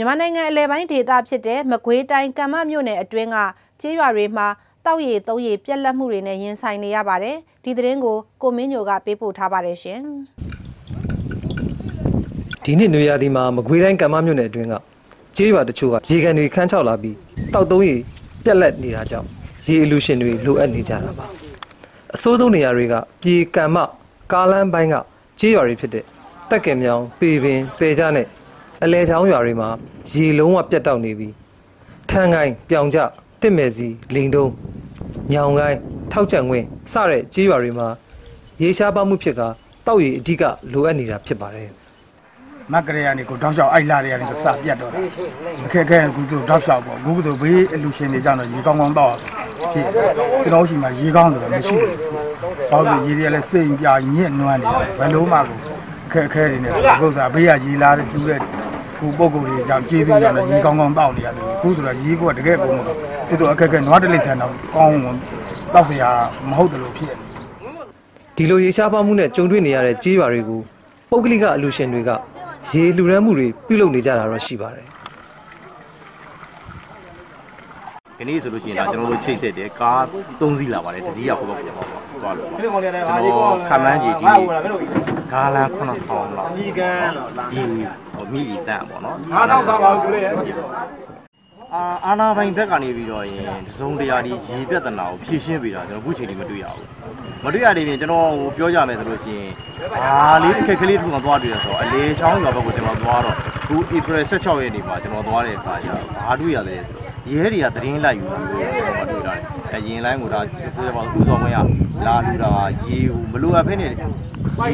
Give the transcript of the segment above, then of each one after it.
မြန်မာနိုင်ငံအလဲပိုင်းဒေသဖြစ်တဲ့မကွေးတိုင်းကံမမြို့နယ်အတွင်းကကျေးရွာတွေမှာတောက်ရည်သုံးရည်ပြက်လက်မှုတွေနဲ့ရင်ဆိုင်နေရပါတယ်ဒီသတင်းကိုကိုမင်းညိုကပေးပို့ထားပါတယ်ရှင်ဒီနှစ်နွေရာသီမှာမကွေးတိုင်းကံမမြို့နယ်အတွင်းကကျေးရွာတချို့ကရေကန်တွေခန်းချောက်လာပြီးတောက်သုံးရီပြက်လက်နေတာကြောင့်ရေအလူရှင်တွေလိုအပ်နေကြတာပါအစိုးဆုံးနေရာတွေကပြေကံမကားလန်းပိုင်းကကျေးရွာတွေဖြစ်တဲ့တက်ကင်မြောင်ပေပင်ပေကြနဲ့ အလဲချောင်းရွာတွေမှာရေလုံးဝပြတ်တောက်နေပြီးထန်းကိုင်းပြောင်ကြတစ်မယ်စီလိန်တုံးညောင်ကိုင်းထောက်ကြံခွင်းစတဲ့ကျေးရွာတွေမှာရေရှားပါမှုဖြစ်ကတောက်ရီအဓိကလိုအပ်နေတာဖြစ်ပါတယ်မက်ကလေးကနေကိုတောက်လျှောက်အိုက်လာတွေကနေကိုစပြတ်တော့တာအခက်အခဲကူတို့တောက်လျှောက်ပေါ့အခုဆိုဘေးအလူရှင်တွေကြောင့်တော့ရေကောင်းကောင်းတော့ဖြစ်ကျွန်တော်ရှိမှရေကောင်းဆိုတော့မရှိဘူး။ဘာလို့ရေတွေကလည်းစိတ်ပြညစ်နွမ်းနေတယ်ဘယ်လုံးမှကိုအခက်အခဲတွေနဲ့ပု္ပ္ပာဘေးကရေလာတဲ့တူတဲ့ ခုပုံကိုယ်ကြီးကြောင့်ကျေးဇူးရလည်းရေကောင်းကောင်းတောက်နေရတယ်ခုဆိုတော့ရေကတကယ်ပုံမဟုတ်ခုဆိုအခက်ခဲနွားတလိဆန်တော့ကောင်းတောက်စရာမဟုတ်တယ်လို့ဖြစ်တယ်ဒီလိုရေရှားပါမှုနဲ့ကြုံတွေ့နေရတဲ့ကြေးရွာတွေကိုပုဂ္ဂလိကအလူရှင်တွေကရေလှူဒန်းမှုတွေပြုလုပ်နေကြတာတော့ရှိပါတယ်ဒီနေ့ဆိုလို့ရှိရင်ဒါကျွန်တော်တို့ချိတ်ဆက်တယ်ကား၃စီးလာပါတယ်တစ်စီးရောက်ပေါ့ပေါ့ပေါ့သွားလို့ကျွန်တော်ခမန်းကြီးဒီ နေ့ကားလမ်း9000လောက်မိကန်ဒီဟိုမိတန်ပေါ့နော်9000သာပါဘူးလေအာအာနာဘိုင်ဘက်ကနေပြီးတော့ရင်တစုံတရာဒီရေပြဿနာကိုဖြေရှင်းပေးတာကျွန်တော်အခုချိန်ထိမတွေ့ရဘူးမတွေ့ရသေးရင်ကျွန်တော်ဟိုပြောကြမယ်ဆိုလို့ရှိရင်ဘာလေးအခက်ခဲလေးတစ်ခုမှသွားတွေ့ရဆိုတော့အလေချောင်းရွာဘက်ကိုကျွန်တော်သွားတော့အခု April 16ရက်နေ့မှာကျွန်တော်သွားတဲ့အခါကျဘာတွေ့ရလဲဆိုတော့ရဲတွေကသတင်းလိုက်ယူလို့ကျွန်တော်တွေ့တာတယ် အရင်လိုင်းကိုဒါစစ်စစ်ပါဥစောခွင့်ရလာလူတာရေကိုမလိုအပ်ဖ ೇನೆ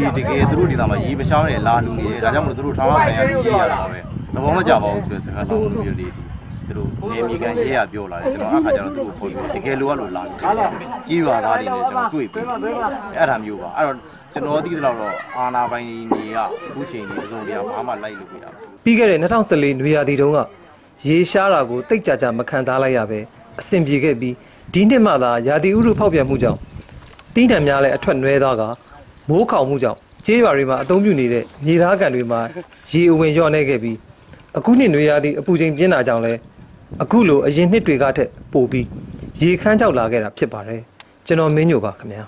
ရေတကယ်သူတို့ဒေသမှာရေမရှောင်းနေလာလူနေတယ်ဒါကြောင့်မလို့သူတို့ထောင်အောင်ဆိုင်ရရေးရတာပဲသဘောမကျပါဘူးဆိုတဲ့စကားတော့မျိုးလေးဒီသူတို့နေမိကန်ရေးရပြောလာတယ်ကျွန်တော်အခါကျတော့သူ့ကိုခေါ်ပြီးတကယ်လိုအပ်လို့လာတယ်ကြီးရွာသားတွေနဲ့ကျွန်တော်တွေ့ပြီးအဲ့ဒါမျိုးပါအဲ့တော့ကျွန်တော်သိသလောက်တော့အာနာပိုင်တွေကအခုချိန်ဒီအစုံတွေကဘာမှလိုက်လို့ပြတာပြီးခဲ့တဲ့2014နွေရာသီတုန်းကရေရှားတာကိုတိတ်ကြကြမခံစားလိုက်ရပဲ အဆင်ပြေခဲ့ပြီးဒီနှစ်မှသာရာသီဥတုဖောက်ပြန်မှုကြောင့်တင်းတံများလည်းအထွက်နွဲသွားကမိုးခေါင်မှုကြောင့်ကျေးရွာတွေမှာအသုံးပြုနေတဲ့မြေသားကန်တွေမှာရေအဝင်လျော့နေခဲ့ပြီးအခုနှစ်နွေရာသီအပူချိန်ပြင်းတာကြောင့်လည်းအခုလိုအရင်နှစ်တွေကထက်ပိုပြီးရေခမ်းချောက်လာခဲ့တာဖြစ်ပါတယ်ကျွန်တော်မင်းညိုပါခင်ဗျာ